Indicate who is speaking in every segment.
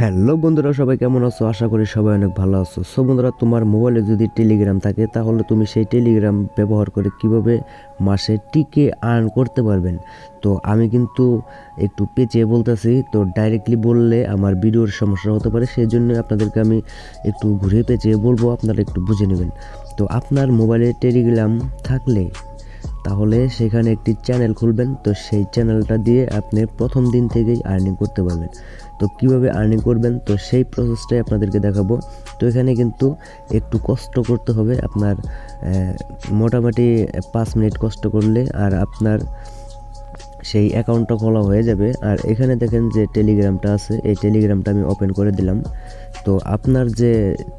Speaker 1: Hello বন্ধুরা, সবাই কেমন আছো? আশা করি সবাই অনেক ভালো আছো। সো বন্ধুরা, তোমার মোবাইলে যদি টেলিগ্রাম থাকে, তাহলে তুমি সেই টেলিগ্রাম ব্যবহার করে কীভাবে মাসে টিকে আর্ন করতে পারবেন? তো আমি কিন্তু একটু পেঁচিয়ে বলতেছি, তো ডাইরেক্টলি বললে আমার ভিডিওর সমস্যা হতে পারে সেই জন্য আপনাদেরকে আমি একটু ঘুরে পেঁচিয়ে বলব, আপনারা একটু বুঝে নেবেন। তো আপনার মোবাইলে টেলিগ্রাম থাকলে, তাহলে সেখানে একটি চ্যানেল খুলবেন, তো সেই চ্যানেলটা দিয়ে আপনি প্রথম দিন থেকেই আর্নিং করতে পারবেন। তো কীভাবে আর্নিং করবেন? তো সেই প্রসেসটাই আপনাদেরকে দেখাবো। তো এখানে কিন্তু একটু কষ্ট করতে হবে আপনার মোটামুটি পাঁচ মিনিট কষ্ট করলে আর আপনার সেই অ্যাকাউন্টটা খোলা হয়ে যাবে। আর এখানে দেখেন যে টেলিগ্রামটা আছে, এই টেলিগ্রামটা আমি ওপেন করে দিলাম। তো আপনার যে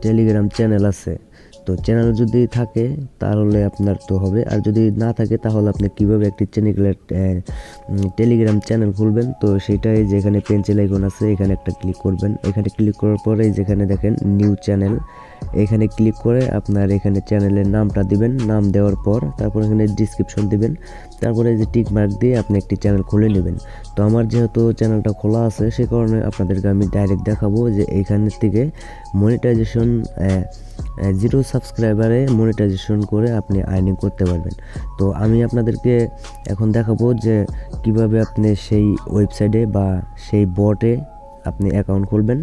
Speaker 1: টেলিগ্রাম চ্যানেল আছে তো চ্যানেল যদি থাকে, তাহলে আপনার তো হবে। আর যদি না থাকে, তাহলে আপনি কীভাবে একটি চ্যানেলের টেলিগ্রাম চ্যানেল খুলবেন? তো সেটাই যেখানে পেন্সিল আইকন আছে, এখানে একটা ক্লিক করবেন। এখানে ক্লিক করার পরে যেখানে দেখেন নিউ চ্যানেল এখানে ক্লিক করে আপনার এখানে চ্যানেলের নামটা দিবেন, নাম দেওয়ার পর তারপর এখানে ডিসক্রিপশন দিবেন। তারপরে যে টিক মার্ক দিয়ে আপনি একটি চ্যানেল খুলে নেবেন। তো আমার যেহেতু চ্যানেলটা খোলা আছে, সে কারণে আপনাদেরকে আমি ডাইরেক্ট দেখাবো যে এইখান থেকে মনিটাইজেশন জিরো সাবস্ক্রাইবারে মনিটাইজেশন করে আপনি আর্নিং করতে পারবেন। তো আমি আপনাদেরকে এখন দেখাবো যে কীভাবে আপনি সেই ওয়েবসাইটে বা সেই বটে আপনি অ্যাকাউন্ট খুলবেন।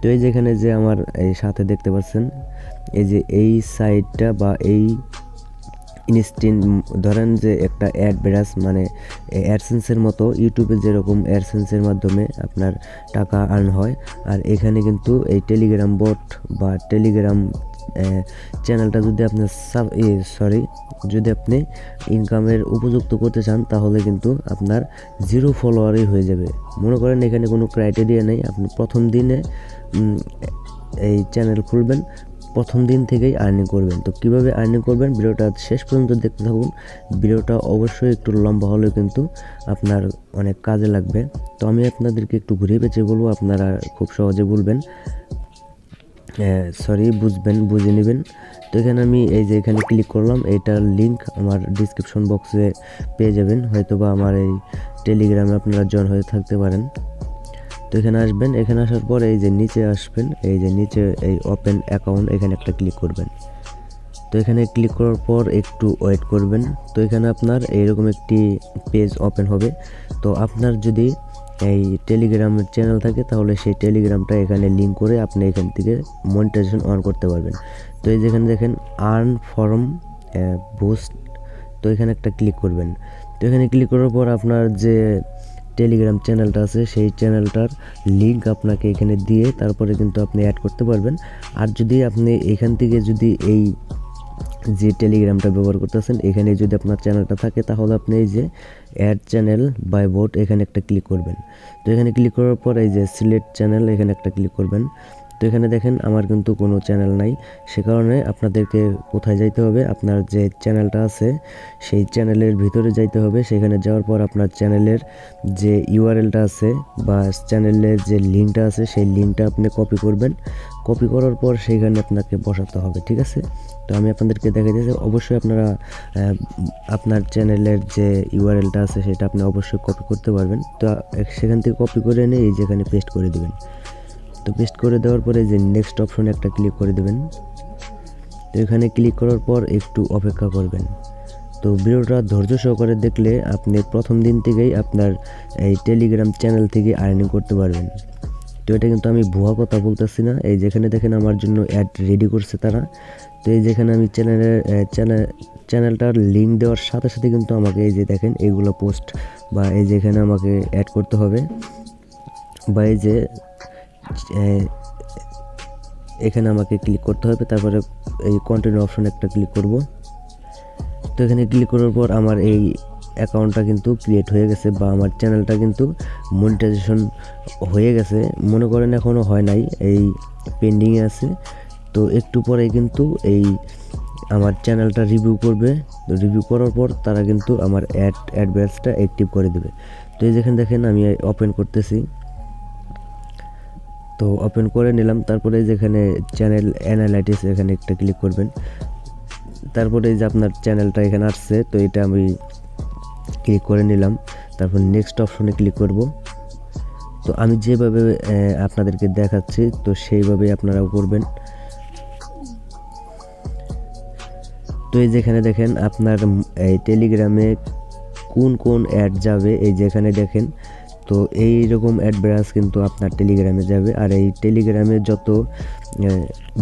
Speaker 1: তো এই যেখানে যে আমার এই সাথে দেখতে পাচ্ছেন, এই যে এই সাইডটা বা এই ইনস্টিন ধরেন যে একটা অ্যাডভার্টাইজ মানে অ্যাডসেন্সের মতো ইউটিউবে যেরকম অ্যাডসেন্সের মাধ্যমে আপনার টাকা আর্ন হয়, আর এখানে কিন্তু এই টেলিগ্রাম বট বা টেলিগ্রাম চ্যানেলটা যদি আপনি সাব সরি যদি আপনি ইনকামের উপযুক্ত করতে চান, তাহলে কিন্তু আপনার জিরো ফলোয়ারই হয়ে যাবে। মনে করেন এখানে কোনো ক্রাইটেরিয়া নেই, আপনি প্রথম দিনে এই চ্যানেল খুলবেন, প্রথম দিন থেকেই আর্নিং করবেন। তো কীভাবে আর্নিং করবেন? ভিডিওটা শেষ পর্যন্ত দেখতে থাকুন। ভিডিওটা অবশ্যই একটু লম্বা হলেও কিন্তু আপনার অনেক কাজে লাগবে। তো আমি আপনাদেরকে একটু ঘুরিয়ে পেঁচিয়ে বলব, আপনারা খুব সহজে বলবেন। সরি বুঝবেন, বুঝে নেবেন। তো এখানে আমি এই যে এখানে ক্লিক করলাম এটার লিংক আমার ডিসক্রিপশন বক্সে পেয়ে যাবেন। হয়তো বা আমার এই টেলিগ্রামে আপনারা জয়েন হয়ে থাকতে পারেন। তো এখানে আসবেন, এখানে আসার পর এই যে নিচে আসবেন, এই যে নিচে এই ওপেন অ্যাকাউন্ট এখানে একটা ক্লিক করবেন। তো এখানে ক্লিক করার পর একটু ওয়েট করবেন। তো এখানে আপনার এইরকম একটি পেজ ওপেন হবে। তো আপনার যদি এই টেলিগ্রামের চ্যানেল থাকে, তাহলে সেই টেলিগ্রামটা এখানে লিঙ্ক করে আপনি এখান থেকে মনিটাইজেশন অন করতে পারবেন। তো এই যেখানে দেখেন আর্ন ফর্ম বুস্ট তো এখানে একটা ক্লিক করবেন। তো এখানে ক্লিক করার পর আপনার যে টেলিগ্রাম চ্যানেলটা আছে, সেই চ্যানেলটার লিঙ্ক আপনাকে এখানে দিয়ে তারপরে কিন্তু আপনি অ্যাড করতে পারবেন। আর যদি আপনি এখান থেকে যদি এই যে টেলিগ্রামটা ব্যবহার করতেছেন, এখানে যদি আপনার চ্যানেলটা থাকে, তাহলে আপনি এই যে অ্যাড চ্যানেল বাই বোট এখানে একটা ক্লিক করবেন। তো এখানে ক্লিক করার পর এই যে সিলেক্ট চ্যানেল এখানে একটা ক্লিক করবেন। তো এখানে দেখেন আমার কিন্তু কোনো চ্যানেল নাই। সে কারণে আপনাদেরকে কোথায় যাইতে হবে? আপনার যে চ্যানেলটা আছে, সেই চ্যানেলের ভিতরে যাইতে হবে। সেখানে যাওয়ার পর আপনার চ্যানেলের যে ইউআরএলটা আছে বা চ্যানেলের যে লিঙ্কটা আছে, সেই লিঙ্কটা আপনি কপি করবেন। কপি করার পর সেইখানে আপনাকে বসাতে হবে, ঠিক আছে? তো আমি আপনাদেরকে দেখা যাচ্ছে অবশ্যই আপনারা আপনার চ্যানেলের যে ইউআরএলটা আছে, সেটা আপনি অবশ্যই কপি করতে পারবেন। তো সেখান থেকে কপি করে এনে এই যেখানে পেস্ট করে দেবেন। তো পেস্ট করে দেওয়ার পরে যে নেক্সট অপশনে একটা ক্লিক করে দেবেন। তো এখানে ক্লিক করার পর একটু অপেক্ষা করবেন। তো ভিডিওটা ধৈর্য সহকারে দেখলে আপনি প্রথম দিন থেকেই আপনার এই টেলিগ্রাম চ্যানেল থেকে আর্নিং করতে পারবেন। তো এটা কিন্তু আমি ভুয়া কথা বলতেছি না। এই যেখানে দেখেন আমার জন্য অ্যাড রেডি করছে তারা। তো এই যেখানে আমি চ্যানেলের চ্যানেল চ্যানেলটার লিঙ্ক দেওয়ার সাথে সাথে কিন্তু আমাকে এই যে দেখেন এইগুলো পোস্ট বা এই যেখানে আমাকে অ্যাড করতে হবে। বা এই যে এখানে আমাকে ক্লিক করতে হবে, তারপরে এই কন্টিনিউ অপশন একটা ক্লিক করব। তো এখানে ক্লিক করার পর আমার এই অ্যাকাউন্টটা কিন্তু ক্রিয়েট হয়ে গেছে বা আমার চ্যানেলটা কিন্তু মনিটাইজেশন হয়ে গেছে। মনে করেন এখনও হয় নাই, এই পেন্ডিংয়ে আছে। তো একটু পরে কিন্তু এই আমার চ্যানেলটা রিভিউ করবে। তো রিভিউ করার পর তারা কিন্তু আমার অ্যাড অ্যাডভার্সটা অ্যাক্টিভ করে দেবে। তো এই যেখানে দেখেন আমি ওপেন করতেছি। তো ওপেন করে নিলাম। তারপরে যেখানে চ্যানেল অ্যানালাইটিস এখানে একটা ক্লিক করবেন। তারপরে যে আপনার চ্যানেলটা এখানে আসছে, তো এটা আমি ক্লিক করে নিলাম। তারপর নেক্সট অপশনে ক্লিক করব। তো আমি যেভাবে আপনাদেরকে দেখাচ্ছি, তো সেইভাবে আপনারাও করবেন। তো এই যেখানে দেখেন, আপনার, এই টেলিগ্রামে কোন কোন অ্যাড যাবে, এই যেখানে দেখেন তো এই রকম অ্যাড ব্রাস কিন্তু আপনার টেলিগ্রামে যাবে। আর এই টেলিগ্রামে যত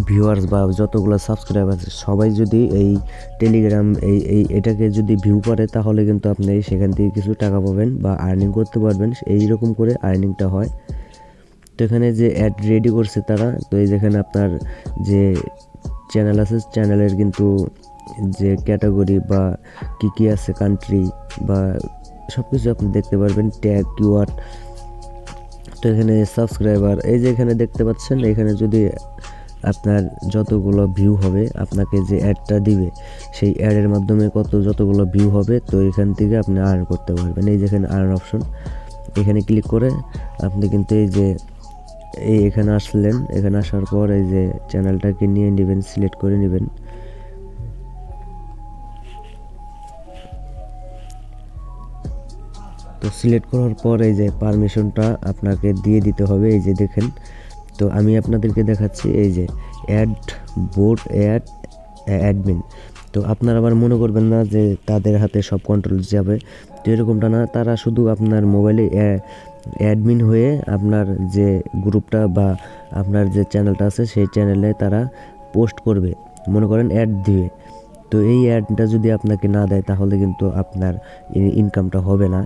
Speaker 1: ভিউয়ার্স বা যতগুলো সাবস্ক্রাইবার আছে, সবাই যদি এই টেলিগ্রাম এই এই, এটাকে যদি ভিউ করে, তাহলে কিন্তু আপনি সেখান থেকে কিছু টাকা পাবেন বা আর্নিং করতে পারবেন। এই রকম করে আর্নিংটা হয়। তো এখানে যে অ্যাড রেডি করছে তারা, তো এই যেখানে আপনার যে চ্যানেল আছে চ্যানেলের কিন্তু যে ক্যাটাগরি বা কি কি আছে কান্ট্রি বা সব কিছু আপনি দেখতে পারবেন ট্যাগ কিওয়ার্ড তো এখানে সাবস্ক্রাইবার এই যে এখানে দেখতে পাচ্ছেন, এখানে যদি আপনার যতগুলো ভিউ হবে, আপনাকে যে অ্যাডটা দিবে, সেই অ্যাডের মাধ্যমে কত যতগুলো ভিউ হবে, তো এখান থেকে আপনি আর্ন করতে পারবেন। এই যেখানে আর্ন অপশন এখানে ক্লিক করে আপনি কিন্তু এই যে, এই এখানে আসলেন। এখানে আসার পর এই যে চ্যানেলটাকে নিয়ে নেবেন সিলেক্ট করে নেবেন। তো সিলেক্ট করার পর এই যে পারমিশনটা আপনাকে দিয়ে দিতে হবে, এই যে দেখেন। তো আমি আপনাদেরকে দেখাচ্ছি, এই যে অ্যাড বোর্ড অ্যাড অ্যাডমিন তো আপনারা আবার মনে করবেন না যে তাদের হাতে সব কন্ট্রোল যাবে। তো এরকমটা না, তারা শুধু আপনার মোবাইলে অ্যাডমিন হয়ে আপনার যে গ্রুপটা বা আপনার যে চ্যানেলটা আছে, সেই চ্যানেলে তারা পোস্ট করবে। মনে করেন অ্যাড দিবে। তো এই অ্যাডটা যদি আপনাকে না দেয়, তাহলে কিন্তু আপনার ইনকামটা হবে না।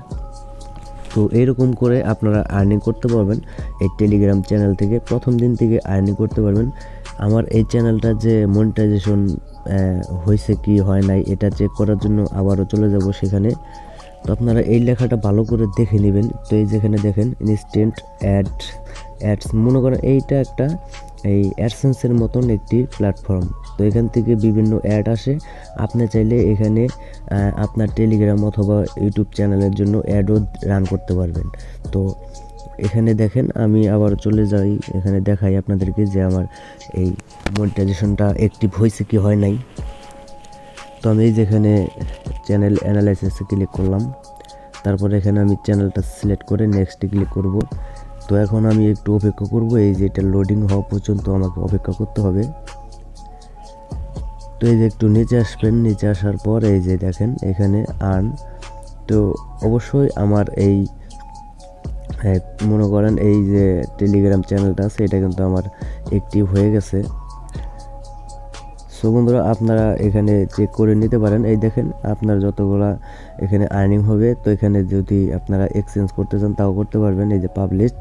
Speaker 1: তো এরকম করে আপনারা আর্নিং করতে পারবেন। এই টেলিগ্রাম চ্যানেল থেকে প্রথম দিন থেকে আর্নিং করতে পারবেন। আমার এই চ্যানেলটা যে মনিটাইজেশন হয়েছে কি, হয় নাই, এটা চেক করার জন্য আবারও চলে যাব সেখানে। তো আপনারা এই লেখাটা ভালো করে দেখে নেবেন। তো এই যেখানে দেখেন ইনস্ট্যান্ট অ্যাড অ্যাডস মনে করেন এইটা একটা এই অ্যাডসেন্সের মতন একটি প্ল্যাটফর্ম তো এখান থেকে বিভিন্ন অ্যাড আসে। আপনি চাইলে এখানে আপনার টেলিগ্রাম অথবা ইউটিউব চ্যানেলের জন্য অ্যাডও রান করতে পারবেন। তো এখানে দেখেন, আমি আবার চলে যাই। এখানে দেখাই আপনাদেরকে যে আমার এই মনিটাইজেশনটা অ্যাক্টিভ হয়েছে কি হয় নাই। তো আমি এই যেখানে চ্যানেল অ্যানালাইসিসে ক্লিক করলাম। তারপর এখানে আমি চ্যানেলটা সিলেক্ট করে নেক্সটে ক্লিক করব। তো এখন আমি একটু অপেক্ষা করব, এই যে এটা লোডিং হওয়া পর্যন্ত আমাকে অপেক্ষা করতে হবে। তো এই যে একটু নিচে আসবেন, নিচে আসার পর এই যে দেখেন এখানে আর্ন তো অবশ্যই আমার এই মনে করেন এই যে টেলিগ্রাম চ্যানেলটা আছে, এটা কিন্তু আমার অ্যাক্টিভ হয়ে গেছে। সো বন্ধুরা, আপনারা এখানে চেক করে নিতে পারেন। এই দেখেন, আপনার যতগুলা এখানে আর্নিং হবে, তো এখানে যদি আপনারা এক্সচেঞ্জ করতে চান, তাও করতে পারবেন। এই যে পাবলিশ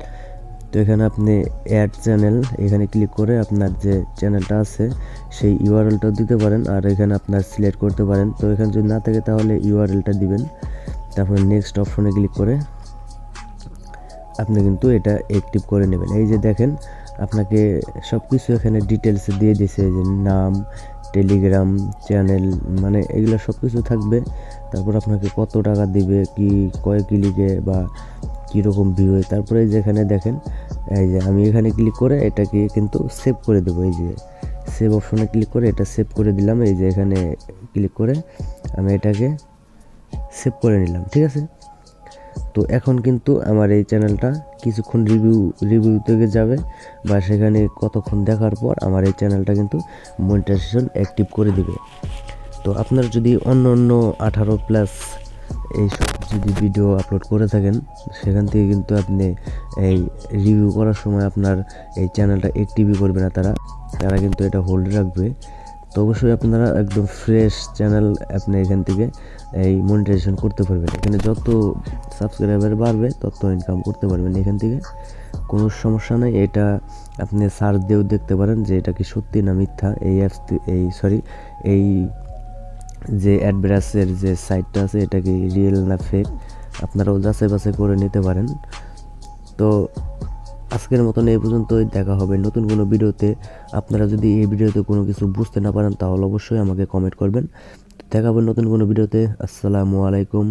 Speaker 1: তো এখানে আপনি অ্যাড চ্যানেল এখানে ক্লিক করে আপনার যে চ্যানেলটা আছে, সেই ইউআরএলটা দিতে পারেন আর এখানে আপনার সিলেক্ট করতে পারেন। তো এখানে যদি না থাকে, তাহলে ইউআরএলটা দিবেন। তারপর নেক্সট অপশনে ক্লিক করে আপনি কিন্তু এটা অ্যাক্টিভ করে নেবেন। এই যে দেখেন আপনাকে সব কিছু এখানে ডিটেলসে দিয়ে দিছে, যে নাম টেলিগ্রাম চ্যানেল মানে এগুলো সব কিছু থাকবে। তারপর আপনাকে কত টাকা দিবে, কি, কয় ক্লিকে বা কীরকম ভিউ হয় তারপরে এই যে এখানে দেখেন, এই যে আমি এখানে ক্লিক করে এটাকে কিন্তু সেভ করে দেবো। এই যে সেভ অপশনে ক্লিক করে এটা সেভ করে দিলাম। এই যে এখানে ক্লিক করে আমি এটাকে সেভ করে নিলাম। ঠিক আছে? তো এখন কিন্তু আমার এই চ্যানেলটা কিছুক্ষণ রিভিউ রিভিউ থেকে যাবে বা সেখানে কতক্ষণ দেখার পর আমার এই চ্যানেলটা কিন্তু মনিটাইজেশন অ্যাক্টিভ করে দিবে। তো আপনার যদি অন্য অন্য আঠারো প্লাস এইসব যদি ভিডিও আপলোড করে থাকেন, সেখান থেকে কিন্তু আপনি এই রিভিউ করার সময় আপনার এই চ্যানেলটা অ্যাক্টিভই করবে না তারা। তারা কিন্তু এটা হোল্ড রাখবে। তো অবশ্যই আপনারা একদম ফ্রেশ চ্যানেল আপনি এখান থেকে এই মনিটাইজেশন করতে পারবেন। এখানে যত সাবস্ক্রাইবার বাড়বে, তত ইনকাম করতে পারবেন এখান থেকে। কোনো সমস্যা নেই, এটা আপনি সার্চ দিয়েও দেখতে পারেন যে এটা কি সত্যি না মিথ্যা। এই অ্যাপস এই সরি এই যে অ্যাডভ্রাসের যে সাইটটা আছে, এটা কি রিয়েল না ফেক আপনারাও যাচাই বাছাই করে নিতে পারেন। তো আজকের মতন এই পর্যন্তই, দেখা হবে নতুন কোনো ভিডিওতে। আপনারা যদি এই ভিডিওতে কোনো কিছু বুঝতে না পারেন, তাহলে অবশ্যই আমাকে কমেন্ট করবেন। দেখা হবে নতুন কোনো ভিডিওতে। আসসালামু আলাইকুম।